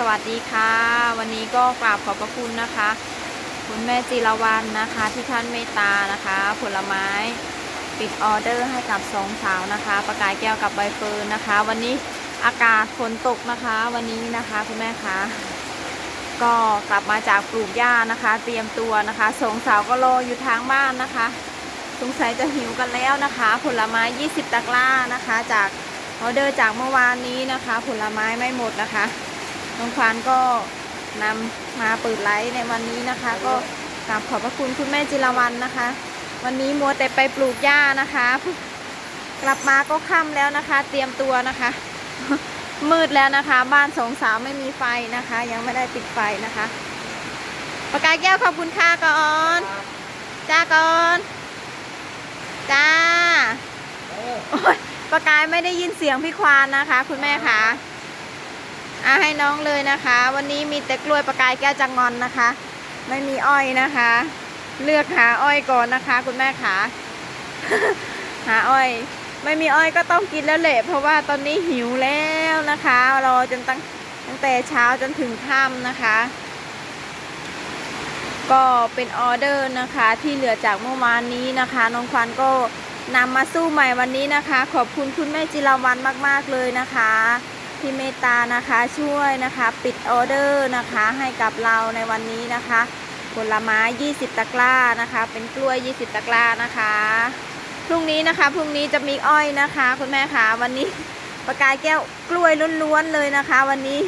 สวัสดีค่ะ วันนี้ก็กราบขอบพระคุณนะคะ คุณแม่จิรวรรณนะคะ ที่ท่านเมตตานะคะ ผลไม้ปิดออเดอร์ให้กับสองสาวนะคะ ประกายแก้วกับใบเฟิร์นนะคะ วันนี้อากาศฝนตกนะคะ วันนี้นะคะคุณแม่คะก็กลับมาจากปลูกหญ้านะคะ เตรียมตัวนะคะสองสาวก็รออยู่ทางบ้านนะคะ สงสัยจะหิวกันแล้วนะคะ ผลไม้ 20 ตะกร้านะคะ จากออเดอร์จากเมื่อวานนี้นะคะ ผลไม้ไม่หมดนะคะ น้องควานก็นำมาเปิดไลฟ์ในวันนี้นะคะ ก็กราบขอบพระคุณคุณแม่จิรวรรณนะคะ วันนี้มัวแต่ไปปลูกหญ้านะคะ กลับมาก็ค่ำแล้วนะคะ เตรียมตัวนะคะ มืดแล้วนะคะ บ้านสองสาวไม่มีไฟนะคะ ยังไม่ได้ปิดไฟนะคะประกายแก้วขอบคุณค่าก่อนจ้าก่อนจ้าโอ๊ยประกายไม่ได้ยินเสียงพี่ควานนะคะ คุณแม่คะ อะให้น้องเลยนะคะ วันนี้มีแต่กล้วยประกายแก้วจังงอนนะคะ ไม่มีอ้อยนะคะ เลือกหาอ้อยก่อนนะคะ คุณแม่คะหาอ้อย ไม่มีอ้อยก็ต้องกินแล้วแหละเพราะว่าตอนนี้หิวแล้วนะคะรอจนตั้งตั้งแต่เช้าจนถึงค่ำนะคะ ก็เป็นออเดอร์นะคะ ที่เหลือจากเมื่อวานนี้นะคะน้องควันก็นำมาสู้ใหม่วันนี้นะคะ ขอบคุณคุณแม่จิรวรรณมาก ๆ เลยนะคะ ที่เมตตานะคะช่วยนะคะปิดออเดอร์นะคะให้กับเราในวันนี้นะคะผลไม้ 20 ตะกร้านะคะ เป็นกล้วย 20 ตะกร้านะคะ พรุ่งนี้นะคะพรุ่งนี้จะมีอ้อยนะคะ คุณแม่คะวันนี้ประกายแก้วกล้วยล้วนๆเลยนะคะ วันนี้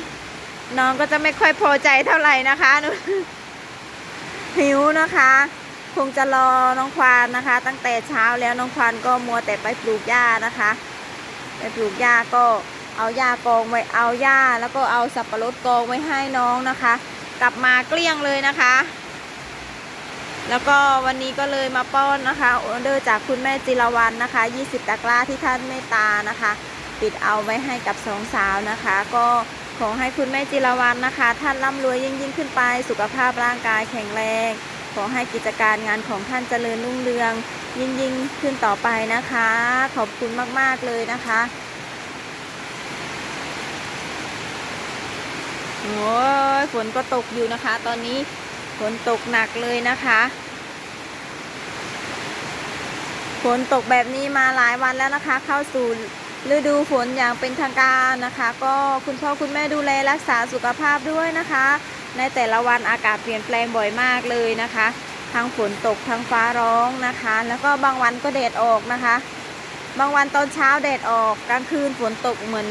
น้องก็จะไม่ค่อยพอใจเท่าไหร่นะคะหิวนะคะคงจะรอน้องควานนะคะ ตั้งแต่เช้าแล้วน้องควานก็มัวแต่ไปปลูกหญ้านะคะ ไปปลูกหญ้าก็ เอาหญ้ากองไว้เอาหญ้าแล้วก็เอาสับปะรดกองไว้ให้น้องนะคะ กลับมาเกลี้ยงเลยนะคะ แล้วก็วันนี้ก็เลยมาป้อนนะคะออเดอร์จากคุณแม่จิรวรรณนะคะ 20 ตะกร้าที่ท่านเมตตานะคะ ปิดเอาไว้ให้กับสองสาวนะคะ ก็ขอให้คุณแม่จิรวรรณนะคะ ท่านร่ำรวยยิ่งยิ่งขึ้นไป สุขภาพร่างกายแข็งแรง ขอให้กิจการงานของท่านเจริญรุ่งเรือง ยิ่งยิ่งขึ้นต่อไปนะคะ ขอบคุณมาก ๆ เลยนะคะ โอ้ยฝนก็ตกอยู่นะคะ ตอนนี้ฝนตกหนักเลยนะคะฝนตกแบบนี้มาหลายวันแล้วนะคะ เข้าสู่ฤดูฝนอย่างเป็นทางการนะคะ ก็คุณพ่อคุณแม่ดูแลรักษาสุขภาพด้วยนะคะ ในแต่ละวันอากาศเปลี่ยนแปลงบ่อยมากเลยนะคะ ทั้งฝนตกทั้งฟ้าร้องนะคะ แล้วก็บางวันก็แดดออกนะคะ บางวันตอนเช้าแดดออกกลางคืนฝนตกเหมือน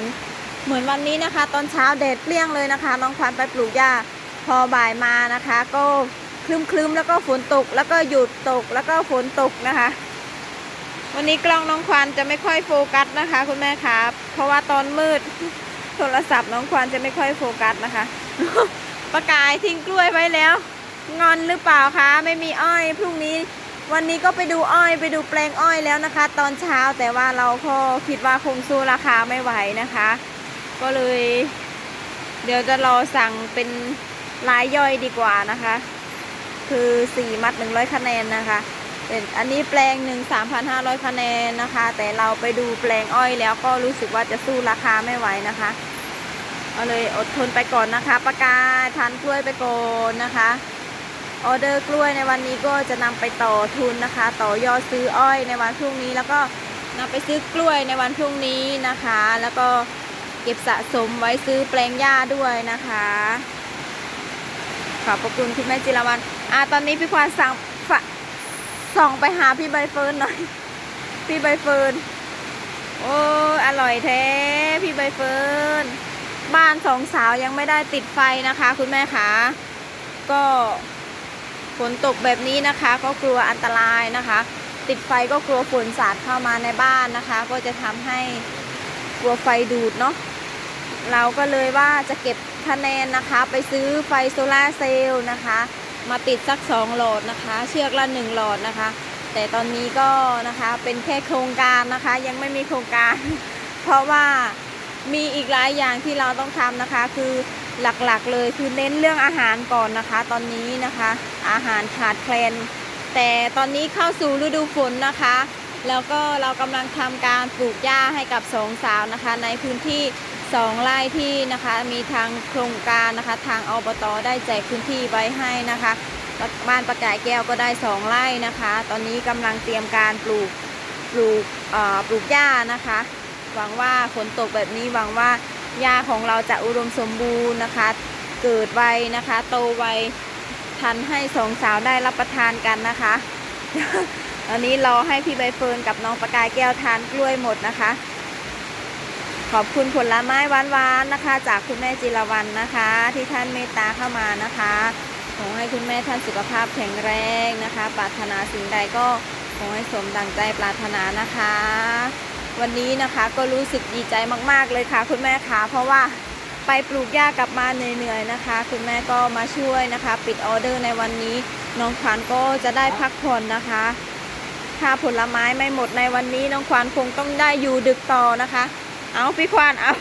เหมือนวันนี้นะคะ ตอนเช้าแดดเปรี้ยงเลยนะคะ น้องควันไปปลูกหญ้าพอบ่ายมานะคะ ก็คลึ้มคลึมๆแล้วก็ฝนตก แล้วก็หยุดตกแล้วก็ฝนตกนะคะ วันนี้กล้องน้องควันจะไม่ค่อยโฟกัสนะคะ คุณแม่ครับเพราะว่าตอนมืดโทรศัพท์น้องควันจะไม่ค่อยโฟกัสนะคะ ประกายทิ้งกล้วยไว้แล้ว งอนหรือเปล่าคะไม่มีอ้อยพรุ่งนี้วันนี้ก็ไปดูอ้อยไปดูแปลงอ้อยแล้วนะคะ ตอนเช้าแต่ว่าเราก็คิดว่าคงสู้ราคาไม่ไหวนะคะ ก็เลย เดี๋ยวจะรอสั่งเป็นรายย่อยดีกว่านะคะ คือ4มัด100คะแนนนะคะเป็นอันนี้แปลงหนึ่ง3,500คะแนนนะคะ แต่เราไปดูแปลงอ้อยแล้วก็รู้สึกว่าจะสู้ราคาไม่ไหวนะคะก็เลยอดทนไปก่อนนะคะประกาศทานกล้วยไปก่อนนะคะออเดอร์กล้วยในวันนี้ก็จะนำไปต่อทุนนะคะ ต่อยอดซื้ออ้อยในวันพรุ่งนี้ แล้วก็นำไปซื้อกล้วยในวันพรุ่งนี้นะคะ แล้วก็ เก็บสะสมไว้ซื้อแปลงหญ้าด้วยนะคะ ขอบพระคุณคุณแม่จิรวรรณอ่าตอนนี้พี่ควานสั่งส่องไปหาพี่ใบเฟิร์นหน่อย พี่ใบเฟิร์นโอ้อร่อยแท้พี่ใบเฟิร์นบ้านสองสาวยังไม่ได้ติดไฟนะคะ คุณแม่คะก็ฝนตกแบบนี้นะคะ ก็กลัวอันตรายนะคะ ติดไฟก็กลัวฝนสาดเข้ามาในบ้านนะคะ ก็จะทำให้กลัวไฟดูดเนาะ เราก็เลยว่าจะเก็บคะแนนนะคะ ไปซื้อไฟโซลาเซลล์นะคะ มาติดสักสองหลอดนะคะ เชือกละหนึ่งหลอดนะคะ แต่ตอนนี้ก็นะคะเป็นแค่โครงการนะคะ ยังไม่มีโครงการ เพราะว่ามีอีกหลายอย่างที่เราต้องทำนะคะ คือหลักๆเลยคือเน้นเรื่องอาหารก่อนนะคะ ตอนนี้นะคะ อาหารขาดแคลน แต่ตอนนี้เข้าสู่ฤดูฝนนะคะ แล้วก็เรากำลังทำการปลูกหญ้าให้กับสองสาวนะคะ ในพื้นที่ สองไร่ที่นะคะมีทางโครงการนะคะทางอบตได้แจกพื้นที่ไว้ให้นะคะ บ้านประกายแก้วก็ได้สองไร่นะคะ ตอนนี้กำลังเตรียมการปลูกปลูกเอ่อปลูกหญ้านะคะ หวังว่าฝนตกแบบนี้หวังว่าหญ้าของเราจะอุดมสมบูรณ์นะคะ เกิดไวนะคะ โตไวทันให้สองสาวได้รับประทานกันนะคะตอนนี้รอให้พี่ใบเฟิร์นกับน้องประกายแก้วทานกล้วยหมดนะคะ ขอบคุณผลไม้หวานๆนะคะ จากคุณแม่จิรวรรณนะคะ ที่ท่านเมตตาเข้ามานะคะขอให้คุณแม่ท่านสุขภาพแข็งแรงนะคะ ปรารถนาสิ่งใดก็ขอให้สมดังใจปรารถนานะคะ วันนี้นะคะก็รู้สึกดีใจมากๆเลยค่ะ คุณแม่คะเพราะว่าไปปลูกหญ้ากลับมาเหนื่อยๆนะคะ คุณแม่ก็มาช่วยนะคะ ปิดออเดอร์ในวันนี้น้องขวัญก็จะได้พักผ่อนนะคะถ้าผลไม้ไม่หมดในวันนี้น้องขวัญคงต้องได้อยู่ดึกต่อนะคะ เอาพี่ควานเอา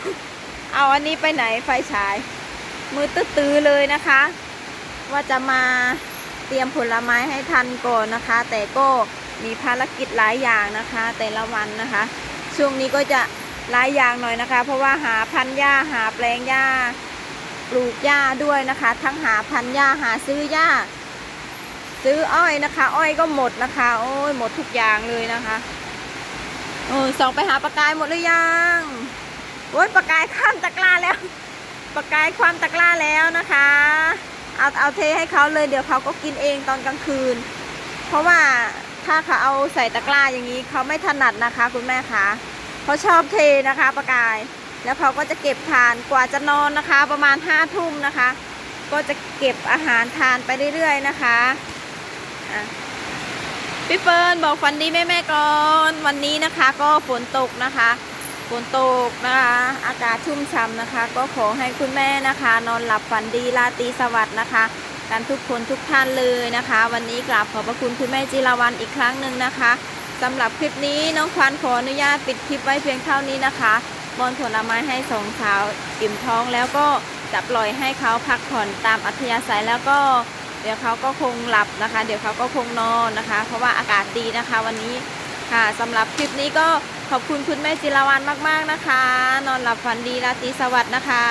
เอาอันนี้ไปไหนไฟฉาย มือตื้อเลยนะคะ ว่าจะมาเตรียมผลไม้ให้ทันก่อนนะคะ แต่ก็มีภารกิจหลายอย่างนะคะ แต่ละวันนะคะ ช่วงนี้ก็จะหลายอย่างหน่อยนะคะ เพราะว่าหาพันหญ้าหาแปลงหญ้าปลูกหญ้าด้วยนะคะ ทั้งหาพันหญ้าหาซื้อหญ้า ซื้ออ้อยนะคะ อ้อยก็หมดนะคะ โอ้ยหมดทุกอย่างเลยนะคะ เออส่องไปหาปลากายหมดหรือยังโอ้ยปลากายข้ามตะกร้าแล้วปลากายความตะกร้าแล้วนะคะ เอาเอาเทให้เขาเลยเดี๋ยวเขาก็กินเองตอนกลางคืน เพราะว่าถ้าเขาเอาใส่ตะกร้าอย่างนี้เขาไม่ถนัดนะคะ คุณแม่คะเขาชอบเทนะคะปลากาย แล้วเขาก็จะเก็บทานกว่าจะนอนนะคะ ประมาณห้าทุ่มนะคะ ก็จะเก็บอาหารทานไปเรื่อยๆนะคะอะ พี่เฟิร์นบอกฟันดีแม่แม่ก่อนวันนี้นะคะก็ฝนตกนะคะฝนตกนะคะอากาศชุ่มฉ่ำนะคะ ก็ขอให้คุณแม่นะคะ นอนหลับฝันดีราตรีสวัสดิ์นะคะ กันทุกคนทุกท่านเลยนะคะ วันนี้กราบขอบพระคุณคุณแม่จิรวรรณอีกครั้งหนึ่งนะคะสำหรับคลิปนี้น้องควันขออนุญาตปิดคลิปไว้เพียงเท่านี้นะคะบอนผลไม้ให้สองสาวอิ่มท้องแล้วก็จะปล่อยให้เขาพักผ่อนตามอัธยาศัยแล้วก็ เดี๋ยวเขาก็คงหลับนะคะ เดี๋ยวเขาก็คงนอนนะคะ เพราะว่าอากาศดีนะคะวันนี้ค่ะสำหรับคลิปนี้ก็ขอบคุณคุณแม่จิรวันมาก ๆนะคะ นอนหลับฝันดีราตรีสวัสดิ์นะคะ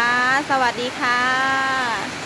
สวัสดีค่ะ